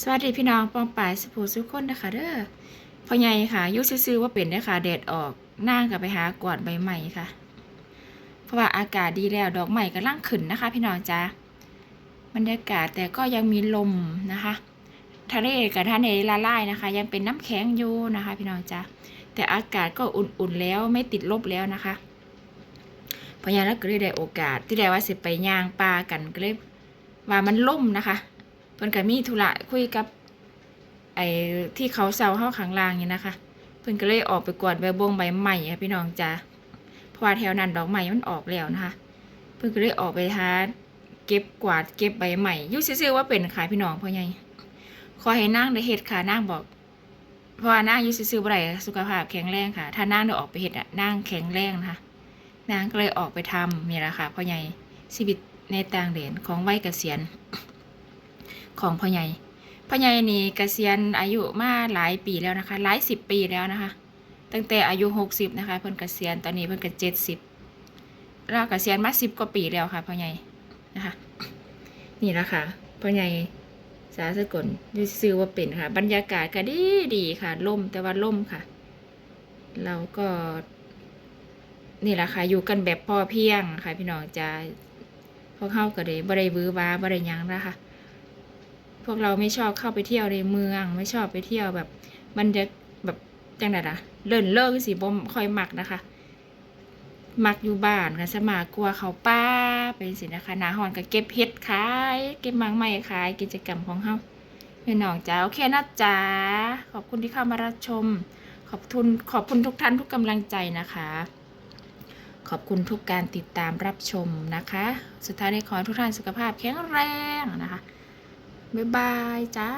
สวัสดีพี่น้องปองป่ายสุภูสุขคนนะคะเด้อพ่อใหญ่ค่ะยุซื้อว่าเป็นได้ค่ะแดดออกนั่งกับไปหากวาดใบใหม่ค่ะ เพราะว่าอากาศดีแล้วดอกใหม่กำลังขึ้นนะคะ พี่น้องจ้าบรรยากาศแต่ก็ยังมีลมนะคะทะเลกับทะเลละลายนะคะ ยังเป็นน้ำแข็งอยู่นะคะ พี่น้องจ้าแต่อากาศก็อุ่นๆแล้วไม่ติดลบแล้วนะคะพ่อใหญ่แล้วก็เลยได้โอกาสที่ได้ว่าสิไปย่างปลากันก็เลยว่ามันล่มนะคะ พิ่นก็มีธุระคุยกับ ไอ้ที่เขาเซาเข้าขังลางนี่นะคะ เพิ่นก็เลยออกไปกวาดใบบงใบใหม่ค่ะพี่น้องจ้าเพราะว่าแถวนั้นดอกใหม่มันออกแล้วนะคะ เพิ่นก็เลยออกไปหาเก็บกวาดเก็บใบใหม่ยุ่ซื่อๆว่าเป็นขายพี่น้องพ่อใหญ่ขอให้นางได้เฮ็ดค่ะนางบอกเพราะว่านางยุ่ซื่อๆบ่ได้สุขภาพแข็งแรงค่ะ ถ้านางได้ออกไปเฮ็ดอะนางแข็งแรงนะคะนางก็เลยออกไปทำนี่แหละค่ะพ่อใหญ่ชีวิตในต่างแดนของวัยเกษียณ ของพ่อใหญ่พ่อใหญ่นี่เกษียณอายุมาหลายปีแล้วนะคะ หลายสิบปีแล้วนะคะ ตั้งแต่อายุหกสิบนะคะ เพิ่นเกษียณตอนนี้เพิ่นก็เจ็ดสิบเราเกษียณมาสิบกว่าปีแล้วค่ะพ่อใหญ่นะคะ นี่แหละค่ะพ่อใหญ่สาสกลดูซื้อว่าเป็นค่ะ บรรยากาศก็ดีดีค่ะล่มแต่ว่าล่มค่ะ เราก็นี่แหละค่ะอยู่กันแบบพ่อเพียงค่ะ พี่น้องจะพวกเข้าก็เลยบริวือว้าบริยังนะคะ พวกเราไม่ชอบเข้าไปเที่ยวในเมือง ไม่ชอบไปเที่ยวแบบมันจะแบบจังไดล่ะเลิ่นเลิกสิบ่ค่อยมักนะคะ มักอยู่บ้านค่ะสมากลัวเขาป้าไปสินะคะนาหอนก็เก็บเห็ดขาย เก็บมังไม่ขายกิจกรรมของเฮาพี่น้องจ้าโอเคนะจ๊ะขอบคุณที่เข้ามารับชม ขอบคุณขอบคุณทุกท่านทุกกำลังใจนะคะ ขอบคุณทุกการติดตามรับชมนะคะ สุดท้ายนี้ขอทุกท่านสุขภาพแข็งแรงนะคะ บ๊ายบายจ้า